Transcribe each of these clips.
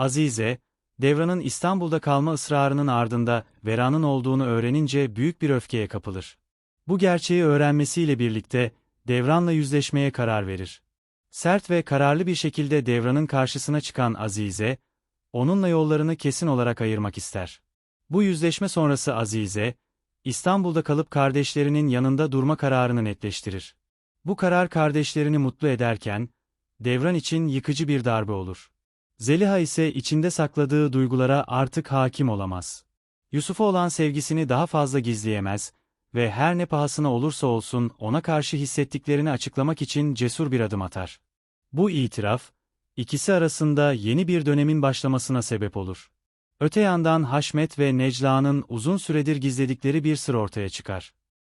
Azize, Devran'ın İstanbul'da kalma ısrarının ardında Vera'nın olduğunu öğrenince büyük bir öfkeye kapılır. Bu gerçeği öğrenmesiyle birlikte Devran'la yüzleşmeye karar verir. Sert ve kararlı bir şekilde Devran'ın karşısına çıkan Azize, onunla yollarını kesin olarak ayırmak ister. Bu yüzleşme sonrası Azize, İstanbul'da kalıp kardeşlerinin yanında durma kararını netleştirir. Bu karar kardeşlerini mutlu ederken, Devran için yıkıcı bir darbe olur. Zeliha ise içinde sakladığı duygulara artık hakim olamaz. Yusuf'a olan sevgisini daha fazla gizleyemez ve her ne pahasına olursa olsun ona karşı hissettiklerini açıklamak için cesur bir adım atar. Bu itiraf, ikisi arasında yeni bir dönemin başlamasına sebep olur. Öte yandan Haşmet ve Necla'nın uzun süredir gizledikleri bir sır ortaya çıkar.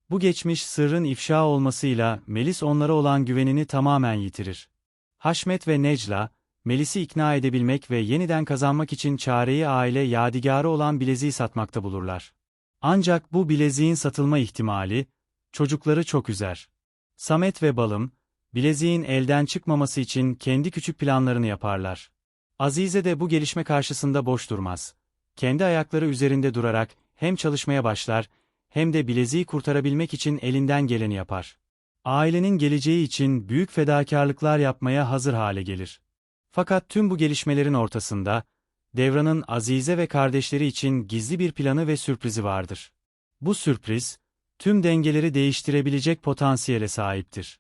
Bu geçmiş sırrın ifşa olmasıyla Melis onlara olan güvenini tamamen yitirir. Haşmet ve Necla, Melis'i ikna edebilmek ve yeniden kazanmak için çareyi aile yadigarı olan bileziği satmakta bulurlar. Ancak bu bileziğin satılma ihtimali, çocukları çok üzer. Samet ve Balım, bileziğin elden çıkmaması için kendi küçük planlarını yaparlar. Azize de bu gelişme karşısında boş durmaz. Kendi ayakları üzerinde durarak hem çalışmaya başlar, hem de bileziği kurtarabilmek için elinden geleni yapar. Ailenin geleceği için büyük fedakarlıklar yapmaya hazır hale gelir. Fakat tüm bu gelişmelerin ortasında, Devran'ın Azize ve kardeşleri için gizli bir planı ve sürprizi vardır. Bu sürpriz, tüm dengeleri değiştirebilecek potansiyele sahiptir.